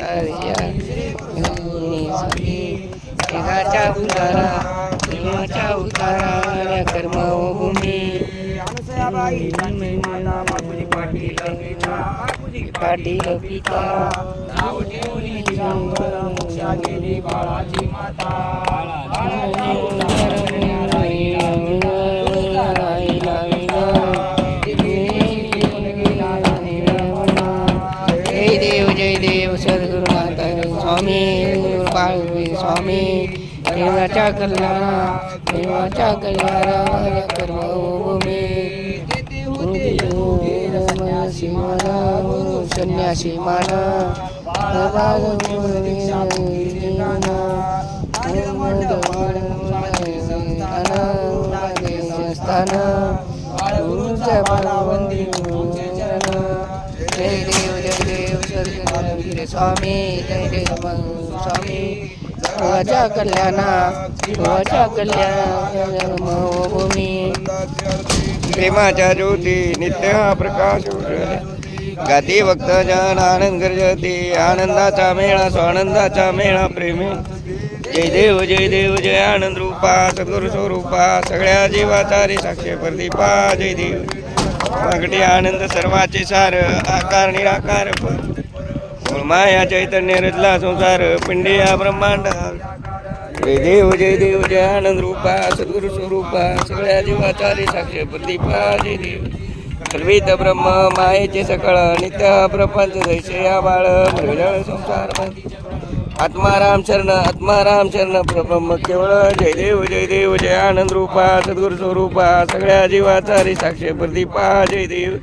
तारिया उतारा प्रेमाच्या उतारा कर्म हो भूमी. पाटील पिता नाव गेली बाळाची माता. देव सद्गुरु माता स्वामी बाळवी स्वामी देवाच्या कल्याणा देवाच्या कल्याणा कर्मभूमी. संन्यासी माना संन्यासी माना संस्थान गुरुच्या बाळावंदी जय देव जय देव. स्वामी जय देव स्वामी देवाच्या कल्याणा देवाच्या कल्याण भूमी प्रेमाच्या ज्योती नित्य हा प्रकाश गाती भक्त जन आनंद गर्जती आनंदाचा मेळा स्वानंदाचा मेळा प्रेमी जय देव जय देव जय आनंद रूपा सद्गुरु स्वरूपा सगळ्या जीवाचा रे साक्षी प्रदीपा जय देव मागटे आनंद सर्वाचे सार आकार निराकार माया चैतन्य रचला संसार पिंडिया ब्रह्मांड. जय देव जय देव जय आनंद रूपा सद्गुरु स्वरूपा सगळ्या जीवाचारी साक्ष साक्षी प्रदीपा जय देव. सर्वित ब्रह्म मायेचे सकळ नित्य प्रपंच जैसे बाळ मृगजळ संसार आत्माराम शरण आत्माराम शरण प्रब्रह्म केवळ. जय देव जय देव जय आनंद रूपा सद्गुरु स्वरूपा सगळ्या जीवाचारी साक्ष साक्षी प्रदीपा जय देव.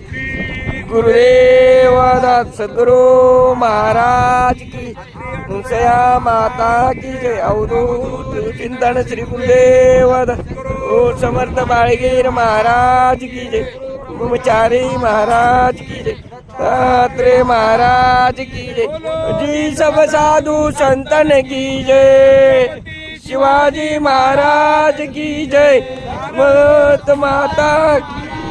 गुरुदेव! दास सद्गुरु महाराज की। तुलसया माता की जय। अवधूत चिंतन श्री गुरुदेव ओ समर्थ बाळगीर महाराज की जय। ब्रह्मचारी महाराज की जय। दात्रे महाराज की जय। जी सब साधु संतन की जय। शिवाजी महाराज की जय। मत माता की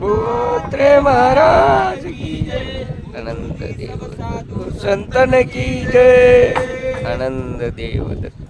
पुत्रे महाराज की जय? अनंत देव संतन की जय। आनंद देव दत्त